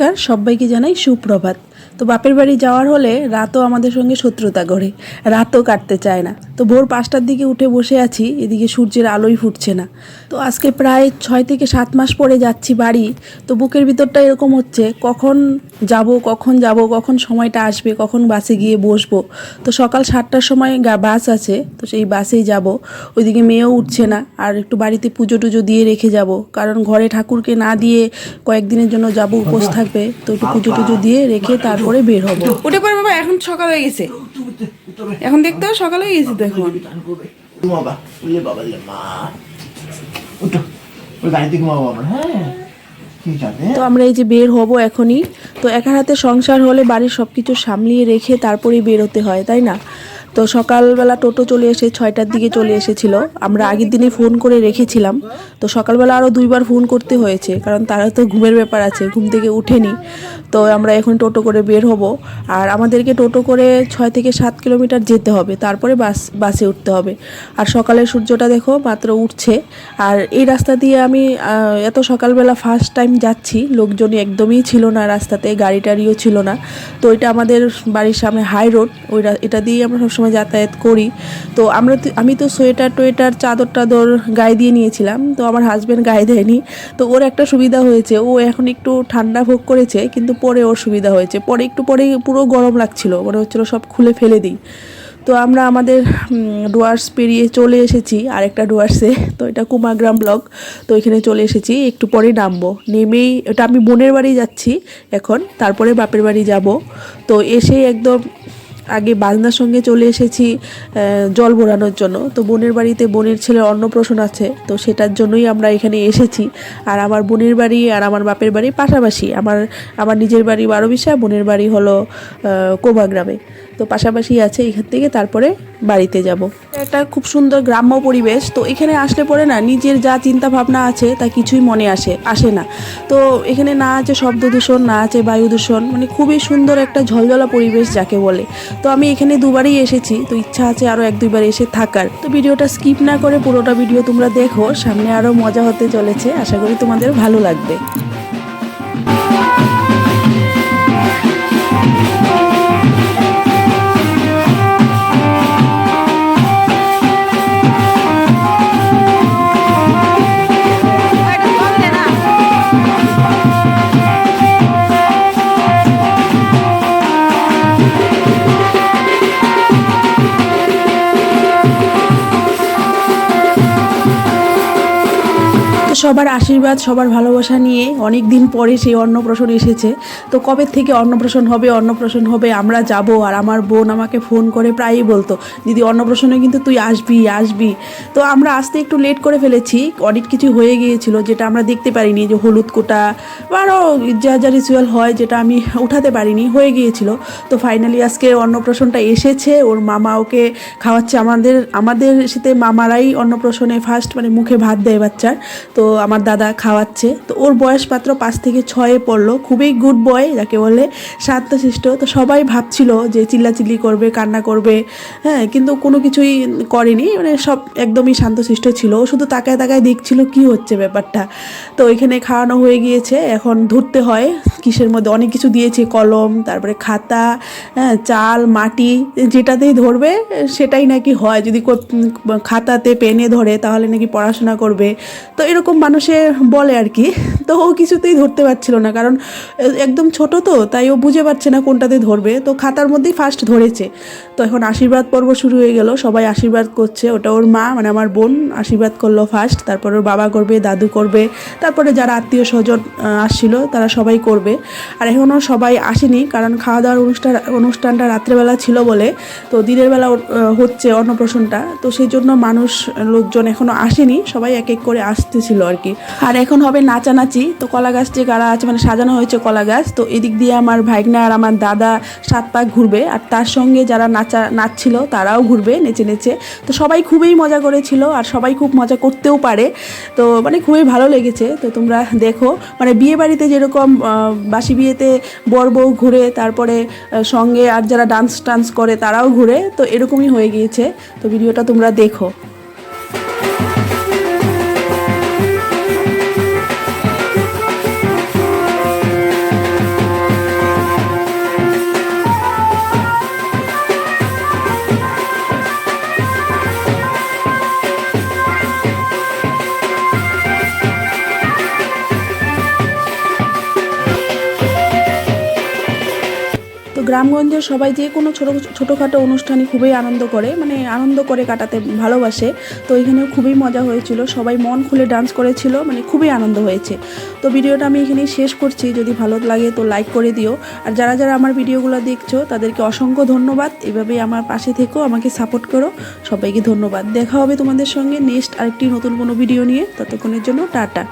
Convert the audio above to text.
নমস্কার সবাইকে জানাই সুপ্রভাত। তো বাপের বাড়ি যাওয়ার হলে রাতও আমাদের সঙ্গে শত্রুতা গড়ে রাতও কাটতে চায় না। তো ভোর পাঁচটার দিকে উঠে বসে আছি, এদিকে সূর্যের আলোই ফুটছে না। তো আজকে প্রায় ছয় থেকে সাত মাস পরে যাচ্ছি বাড়ি, তো বুকের ভিতরটা এরকম হচ্ছে, কখন যাব কখন যাব, কখন সময়টা আসবে, কখন বাসে গিয়ে বসবো। তো সকাল সাতটার সময় বাস আছে, তো সেই বাসেই যাব। ওইদিকে মেয়েও উঠছে না, আর একটু বাড়িতে পুজো টুজো দিয়ে রেখে যাব। কারণ ঘরে ঠাকুরকে না দিয়ে কয়েকদিনের জন্য যাব, উপোস থাকবে, তো একটু পুজো টুজো দিয়ে রেখে তারপরে বের হব। উঠে পড় বাবা, এখন সকাল হয়ে গেছে। এখন দেখতে হবে সকালে গেছি তো এখন ঘুমাবা। বললে বাবা লে মা। উঠো। ওই গাড়িতে ঘুমাবো আমরা হ্যাঁ। তো আমরা এই যে বের হব এখনই। তো একার হাতে সংসার হলে বাড়ির সবকিছু সামলিয়ে রেখে তারপরেই বেরোতে হয় তাই না? তো সকালবেলা টোটো চলে এসে ছয়টার দিকে চলে এসেছিল। আমরা আগের দিনে ফোন করে রেখেছিলাম। তো সকালবেলা আরও দুইবার ফোন করতে হয়েছে, কারণ তারা তো ঘুমের ব্যাপার আছে, ঘুম থেকে উঠেনি। তো আমরা এখন টোটো করে বের হব। আর আমাদেরকে টোটো করে ছয় থেকে সাত কিলোমিটার যেতে হবে, তারপরে বাস, বাসে উঠতে হবে। আর সকালের সূর্যটা দেখো মাত্র উঠছে। আর এই রাস্তা দিয়ে আমি এত সকালবেলা ফার্স্ট টাইম যাচ্ছি, লোকজনই একদমই ছিল না রাস্তাতে, গাড়ি টাড়িও ছিল না। তো এটা আমাদের বাড়ির সামনে হাই রোড ওই এটা দিয়ে আমরা সবসময় যাতায়াত করি। তো আমরা আমি তো সোয়েটার টোয়েটার, চাদর টাদর গায়ে দিয়ে নিয়েছিলাম। তো আমার হাজব্যান্ড গায়ে দেয়নি। তো ওর একটা সুবিধা হয়েছে। ও এখন একটু ঠান্ডা ভোগ করেছে, কিন্তু পরে ওর সুবিধা হয়েছে। পরে, একটু পরে পুরো গরম লাগছিল। মনে হচ্ছিল সব খুলে ফেলে দিই। তো আমরা আমাদের ডুয়ার্স পেরিয়ে চলে এসেছি আরেকটা ডুয়ার্সে তো এটা কুমাগ্রাম ব্লক। তো এখানে চলে এসেছি। একটু পরে নামবো। নেমেই, এটা আমি বোনের বাড়ি যাচ্ছি এখন। তারপরে বাপের বাড়ি যাব। তো এসে একদম আগে বাজনার সঙ্গে চলে এসেছি জল ভরানোর জন্য। তো বোনের বাড়িতে বোনের ছেলের অন্নপ্রাশন আছে, তো সেটার জন্যই আমরা এখানে এসেছি। আর আমার বোনের বাড়ি আর আমার বাপের বাড়ি পাশাপাশি। আমার আমার নিজের বাড়ি বারো বারোবিশা বোনের বাড়ি হলো কোবা কোবাগ্রামে তো পাশাপাশি আছে এখান থেকে তারপরে বাড়িতে যাব। একটা খুব সুন্দর গ্রাম্য পরিবেশ, তো এখানে আসলে পরে না নিজের যা চিন্তা ভাবনা আছে তা কিছুই মনে আসে আসে না। তো এখানে না আছে শব্দ দূষণ, না আছে বায়ু দূষণ মানে খুবই সুন্দর একটা ঝলঝলা পরিবেশ যাকে বলে। তো আমি এখানে দুবারই এসেছি, তো ইচ্ছা আছে আরও এক দুইবার এসে থাকার। তো ভিডিওটা স্কিপ না করে পুরোটা ভিডিও তোমরা দেখো, সামনে আরও মজা হতে চলেছে, আশা করি তোমাদের ভালো লাগবে। সবার আশীর্বাদ, সবার ভালোবাসা নিয়ে অনেক দিন পরে সেই অন্নপ্রাশন এসেছে। তো কবে থেকে অন্নপ্রাশন হবে অন্নপ্রাশন হবে, আমরা যাব আর আমার বোন আমাকে ফোন করে প্রায়ই বলতো, দিদি, অন্নপ্রাশনে কিন্তু তুই আসবি আসবি। তো আমরা আসতে একটু লেট করে ফেলেছি, অনেক কিছু হয়ে গিয়েছিল যেটা আমরা দেখতে পারিনি, যে হলুদ কোটা বা আরও যা যা রিচুয়াল হয় যেটা আমি উঠাতে পারিনি, হয়ে গিয়েছিল। তো ফাইনালি আজকে অন্নপ্রাশনটা এসেছে, ওর মামা ওকে খাওয়াচ্ছে। আমাদের আমাদের সাথে মামারাই অন্নপ্রাশনে ফার্স্ট মানে মুখে ভাত দেয় বাচ্চার। তো আমার দাদা খাওয়াচ্ছে। তো ওর বয়স মাত্র পাঁচ থেকে ছয়ে পড়ল। খুবই গুড বয় যাকে বলে শান্তশিষ্ট। তো সবাই ভাবছিল যে চিল্লাচিল্লি করবে, কান্না করবে। হ্যাঁ কিন্তু কোনো কিছুই করেনি। মানে সব একদমই শান্তশিষ্ট ছিল। ও শুধু তাকায় তাকায় দেখছিল কি হচ্ছে ব্যাপারটা। তো ওইখানে খাওয়ানো হয়ে গিয়েছে। এখন ধরতে হয় কিসের মধ্যে। অনেক কিছু দিয়েছে, কলম, তারপরে খাতা হ্যাঁ চাল, মাটি, যেটাতেই ধরবে, সেটাই নাকি হয়। যদি খাতাতে, পেনে ধরে, তাহলে নাকি পড়াশোনা করবে। তো এরকম মানুষে বলে আর কি, তো ও কিছুতেই ধরতে পারছিল না, কারণ একদম ছোট তো, তাই ও বুঝে পারছে না কোনটাতে ধরবে, তো খাতার মধ্যেই ফার্স্ট ধরেছে। তো এখন আশীর্বাদ পর্ব শুরু হয়ে গেল, সবাই আশীর্বাদ করছে, ওটা ওর মা মানে আমার বোন আশীর্বাদ করল ফার্স্ট তারপর ওর বাবা করবে, দাদু করবে, তারপরে যারা আত্মীয় স্বজন আসছিল, তারা সবাই করবে। আর এখনও সবাই আসেনি, কারণ খাওয়া দাওয়ার অনুষ্ঠান, অনুষ্ঠানটা রাত্রেবেলা ছিল বলে, তো দিনের বেলা হচ্ছে অন্নপ্রাশনটা, তো সেই জন্য মানুষ, লোকজন এখনও আসেনি, সবাই এক এক করে আসতেছিল আর কি। আর এখন হবে নাচানাচি, তো কলা যে গাড়া আছে মানে সাজানো হয়েছে কলা গাছ, তো এদিক দিয়ে আমার ভাইগনা আর আমার দাদা সাত পাক ঘুরবে, আর তার সঙ্গে যারা নাচা, নাচছিল তারাও ঘুরবে নেচে নেচে। তো সবাই খুবই মজা করেছিল, আর সবাই খুব মজা করতেও পারে। তো মানে খুবই ভালো লেগেছে, তো তোমরা দেখো। মানে বিয়ে বাড়িতে যেরকম বাসি বিয়েতে বর বউ ঘুরে, তারপরে সঙ্গে আর যারা ডান্স টান্স করে তারাও ঘুরে, তো এরকমই হয়ে গিয়েছে। তো ভিডিওটা তোমরা দেখো। গ্রামগঞ্জের সবাই যে কোনো ছোটো ছোটোখাটো অনুষ্ঠানে খুবই আনন্দ করে মানে আনন্দ করে কাটাতে ভালোবাসে। তো এখানে খুবই মজা হয়েছিল, সবাই মন খুলে ডান্স করেছিল মানে খুবই আনন্দ হয়েছে। তো ভিডিওটা আমি এখানেই শেষ করছি, যদি ভালো লাগে তো লাইক করে দিও। আর যারা যারা আমার ভিডিওগুলো দেখছ, তাদেরকে অসংখ্য ধন্যবাদ। এভাবেই আমার পাশে থেকেও আমাকে সাপোর্ট করো। সবাইকে ধন্যবাদ। দেখা হবে তোমাদের সঙ্গে নেক্সট আরেকটি নতুন কোনো ভিডিও নিয়ে। ততক্ষণের জন্য টাটা।